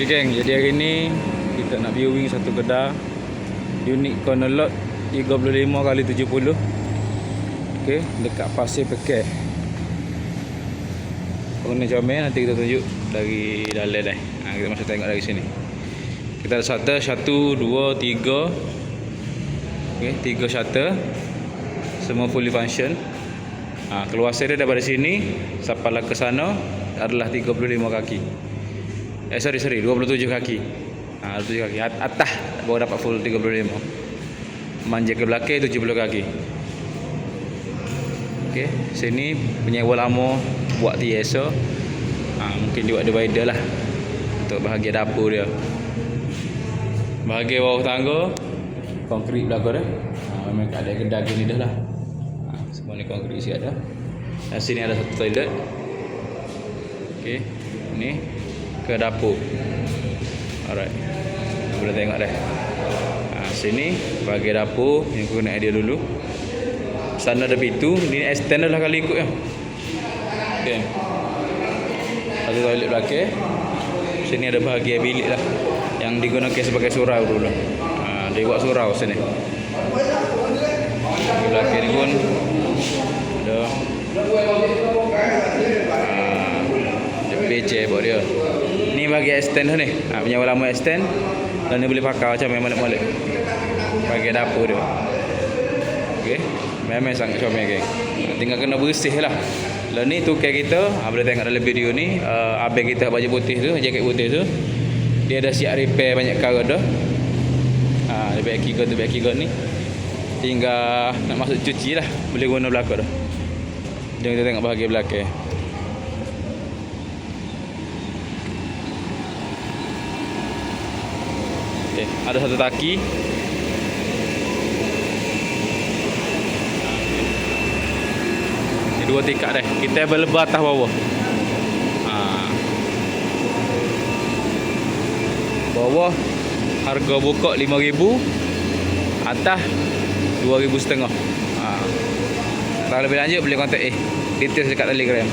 Okay geng, jadi hari ni kita nak viewing satu kedai Corner Lot 35 kali 70 Okay, dekat Pasir Pekeh Pengguna comel nanti kita tunjuk dari dalam dah. Ha, Kita masuk tengok dari sini. Kita ada shutter, satu, dua, tiga. Okay, tiga shutter. Semua fully function. Ha, Keluasan dia daripada sini Sampailah ke sana adalah 35 kaki Eh sorry sorry 27 kaki. Ha 27 kaki. At- Atas baru dapat full 35. Manja ke belakang 70 kaki. Okey, sini penyewa lama buat TSO. Ha mungkin dia buat divider lah untuk bahagian dapur dia. Bahagian bawah tangga konkrit belakang dia. Ha memang ada kedai gini dah lah. Ha, semua ni konkrit siap dah. Dan sini ada satu toilet. Okey, ni ke dapur. Alright. Boleh tengok dah. Ha, sini bagi dapur yang aku nak dia dulu. Sana ada pintu, ni extend lah kali ikut ya. Okey. Satu toilet belakang. Sini ada bahagian bilik lah yang digunakan sebagai surau dulu. Ha, dia buat surau sini. Di belakang ni pun ada ha, PC buat dia. Bagi extend tu ni. Ha, punya lama extend dan ni boleh pakai macam memang molek. Bagi dapur dia. Okey. Memang sangat comel geng. Tinggal kena bersih lah. Lah ni tukar kita, ha, boleh tengok dalam video ni, uh, abang kita baju putih tu, jaket putih tu. Dia dah siap repair banyak perkara dah. Ha, dia baik kiga tu baik kiga ni. Tinggal nak masuk cuci lah. Boleh guna belakang dah. Jom kita tengok bahagian belakang. Okey, ada satu taki. Ini dua tingkat dah. Kita berlebar atas bawah. Ha. Bawah harga buka 5000 atas 2000 setengah. Ha. Kalau lebih lanjut boleh kontak eh. Detail dekat Telegram.